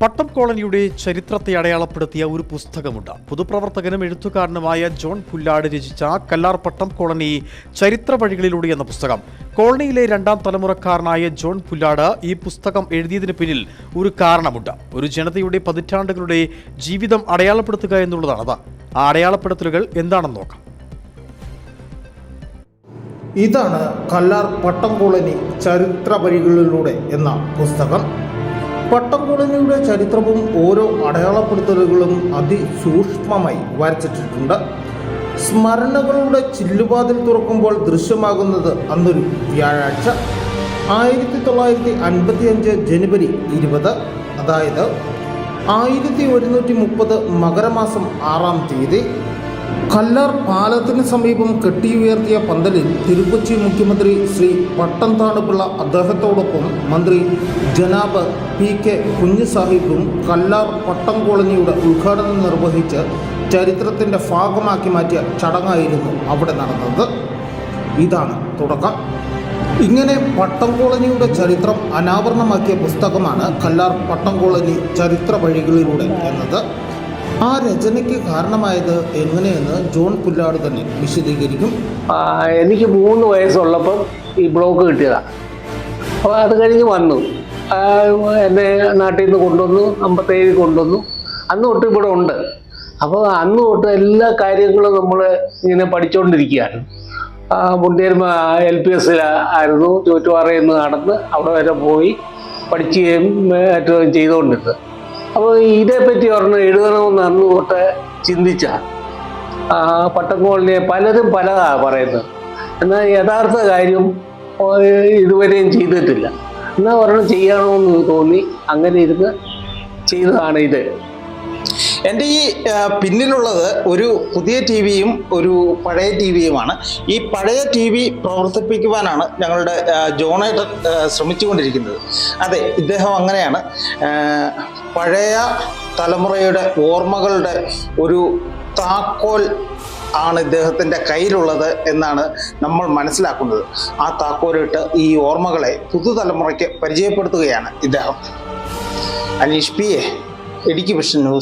പട്ടം കോളനിയുടെ ചരിത്രത്തെ അടയാളപ്പെടുത്തിയ ഒരു പുസ്തകമുണ്ട്. പൊതുപ്രവർത്തകനും എഴുത്തുകാരനുമായ ജോൺ പുല്ലാട് രചിച്ച കല്ലാർ പട്ടം കോളനി ചരിത്ര വഴികളിലൂടെ എന്ന പുസ്തകം. കോളനിയിലെ രണ്ടാം തലമുറക്കാരനായ ജോൺ പുല്ലാട് ഈ പുസ്തകം എഴുതിയതിന് പിന്നിൽ ഒരു കാരണമുണ്ട്. ഒരു ജനതയുടെ പതിറ്റാണ്ടുകളുടെ ജീവിതം അടയാളപ്പെടുത്തുക എന്നുള്ളതാണത് ആ അടയാളപ്പെടുത്തലുകൾ എന്താണെന്ന് നോക്കാം. ഇതാണ് കല്ലാർ പട്ടം കോളനി ചരിത്ര വഴികളിലൂടെ എന്ന പുസ്തകം. പട്ടം ചരിത്രവും ഓരോ അടയാളപ്പെടുത്തലുകളും അതിസൂക്ഷ്മമായി വരച്ചിട്ടിട്ടുണ്ട് സ്മരണകളുടെ ചില്ലുവാതിൽ തുറക്കുമ്പോൾ ദൃശ്യമാകുന്നത് അന്നൊരു വ്യാഴാഴ്ച ആയിരത്തി തൊള്ളായിരത്തി അൻപത്തി അഞ്ച് ജനുവരി ഇരുപത് അതായത് ആയിരത്തി ഒരുന്നൂറ്റി മുപ്പത് മകരമാസം ആറാം തീയതി കല്ലാർ പാലത്തിന് സമീപം കെട്ടിയുയർത്തിയ പന്തലിൽ തിരുക്കൊച്ചി മുഖ്യമന്ത്രി ശ്രീ പട്ടംതാണുപിള്ള അദ്ദേഹത്തോടൊപ്പം മന്ത്രി ജനാബ് പി കെ കുഞ്ഞുസാഹിബും കല്ലാർ പട്ടം കോളനിയുടെ ഉദ്ഘാടനം നിർവഹിച്ച് ചരിത്രത്തിന്റെ ഭാഗമാക്കി മാറ്റിയ ചടങ്ങായിരുന്നു അവിടെ നടന്നത്. ഇതാണ് തുടക്കം. ഇങ്ങനെ പട്ടം കോളനിയുടെ ചരിത്രം അനാവരണമാക്കിയ പുസ്തകമാണ് കല്ലാർ പട്ടം കോളനി ചരിത്ര വഴികളിലൂടെ എന്നത്. ആ രചനയ്ക്ക് കാരണമായത് എങ്ങനെയെന്ന് ജോൺ പുല്ലാട് തന്നെ വിശദീകരിക്കും. എനിക്ക് മൂന്ന് വയസ്സുള്ളപ്പം ഈ ബ്ലോക്ക് കിട്ടിയതാണ് അപ്പോൾ അത് കഴിഞ്ഞ് വന്നു. എന്നെ നാട്ടിൽ നിന്ന് കൊണ്ടുവന്നു അമ്പത്തേഴ് കൊണ്ടുവന്നു. അന്ന് തൊട്ട് ഇവിടെ ഉണ്ട്. അപ്പോൾ അന്ന് തൊട്ട് എല്ലാ കാര്യങ്ങളും നമ്മൾ ഇങ്ങനെ പഠിച്ചുകൊണ്ടിരിക്കുകയാണ് മുണ്ടേരുമ എൽ പി എസ് ആയിരുന്നു ചോറ്റുപാറയിൽ നിന്ന് നടന്ന് അവിടെ വരെ പോയി പഠിക്കുകയും മറ്റും ചെയ്തുകൊണ്ടിരുന്നത്. അപ്പോൾ ഇതേപ്പറ്റി ഒരെണ്ണം എഴുതണമെന്ന് അന്ന് തൊട്ട് ചിന്തിച്ച പട്ടക്കോളിനെ പലരും പലതാ പറയുന്നത്. എന്നാൽ യഥാർത്ഥ കാര്യം ഇതുവരെയും ചെയ്തിട്ടില്ല. എന്നാൽ ഒരെണ്ണം ചെയ്യണമെന്ന് തോന്നി. അങ്ങനെ ഇരുന്ന് ചെയ്തതാണ് ഇത്. എന്റെ ഈ പിന്നിലുള്ളത് ഒരു പുതിയ ടി വിയും ഒരു പഴയ ടി വിയുമാണ് ഈ പഴയ ടി വി പ്രവർത്തിപ്പിക്കുവാനാണ് ഞങ്ങളുടെ ജോണേട്ടൻ ശ്രമിച്ചുകൊണ്ടിരിക്കുന്നത്. അതെ ഇദ്ദേഹം അങ്ങനെയാണ്. പഴയ തലമുറയുടെ ഓർമ്മകളുടെ ഒരു താക്കോൽ ആണ് ഇദ്ദേഹത്തിന്റെ കയ്യിലുള്ളത് എന്നാണ് നമ്മൾ മനസ്സിലാക്കുന്നത്. ആ താക്കോലിട്ട് ഈ ഓർമ്മകളെ പുതുതലമുറയ്ക്ക് പരിചയപ്പെടുത്തുകയാണ് ഇദ്ദേഹം. Aneesh P A. educational